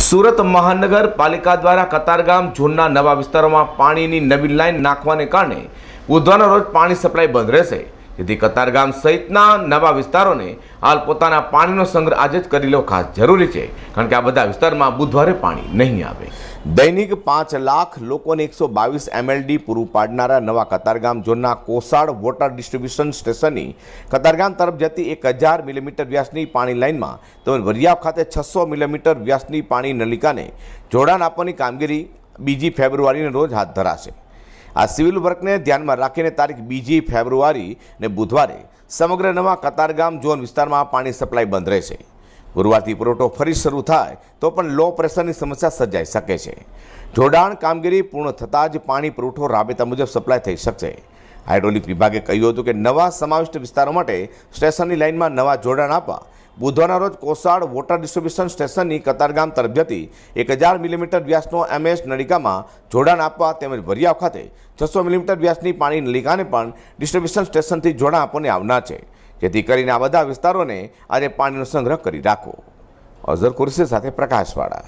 સુરત મહાનગરપાલિકા દ્વારા કતારગામ ઝોનના નવા વિસ્તારોમાં પાણીની નવી લાઈન નાખવાને કારણે બુધવારના રોજ પાણી સપ્લાય બંધ રહેશે. જેથી કતારગામ સહિતના નવા વિસ્તારોને હાલ પોતાના પાણીનો સંગ્રહ આજે જ કરી લેવો ખાસ જરૂરી છે. કારણ કે આ બધા વિસ્તારમાં બુધવારે પાણી નહીં આવે. દૈનિક પાંચ લાખ લોકોને એકસો બાવીસ એમએલડી પૂરું પાડનારા નવા કતારગામ ઝોનના કોસાડ વોટર ડિસ્ટ્રીબ્યુશન સ્ટેશનની કતારગામ તરફ જતી એક હજાર મિલીમીટર વ્યાસની પાણી લાઇનમાં તેમજ વરિયાવ ખાતે છસો મિલીમીટર વ્યાસની પાણી નલિકાને જોડાણ આપવાની કામગીરી બીજી ફેબ્રુઆરીના રોજ હાથ ધરાશે. આ સિવિલ વર્કને ધ્યાનમાં રાખીને તારીખ બીજી ફેબ્રુઆરી ને બુધવારે સમગ્ર નવા કતારગામ ઝોન વિસ્તારમાં પાણી સપ્લાય બંધ રહેશે. ગુરુવારથી પુરવઠો ફરી શરૂ થાય તો પણ લો પ્રેશરની સમસ્યા સર્જાઈ શકે છે. જોડાણ કામગીરી પૂર્ણ થતાં જ પાણી પુરવઠો રાબેતા મુજબ સપ્લાય થઈ શકશે. હાઇડ્રોલિક વિભાગે કહ્યું હતું કે નવા સમાવિષ્ટ વિસ્તારો માટે સ્ટેશનની લાઇનમાં નવા જોડાણ આપવા બુધવારના રોજ કોસાડ વોટર ડિસ્ટ્રીબ્યુશન સ્ટેશનની કતારગામ તરફ એક હજાર મિલીમીટર વ્યાસનો એમએસ નળિકામાં જોડાણ આપવા તેમજ ભરિયાવ ખાતે છસો મિલીમીટર વ્યાસની પાણી નલિકાને પણ ડિસ્ટ્રીબ્યુશન સ્ટેશનથી જોડાણ આપવાને આવનાર છે. જેથી કરીને આ બધા વિસ્તારોને આજે પાણીનો સંગ્રહ કરી રાખો. અઝર કુરશી સાથે પ્રકાશવાળા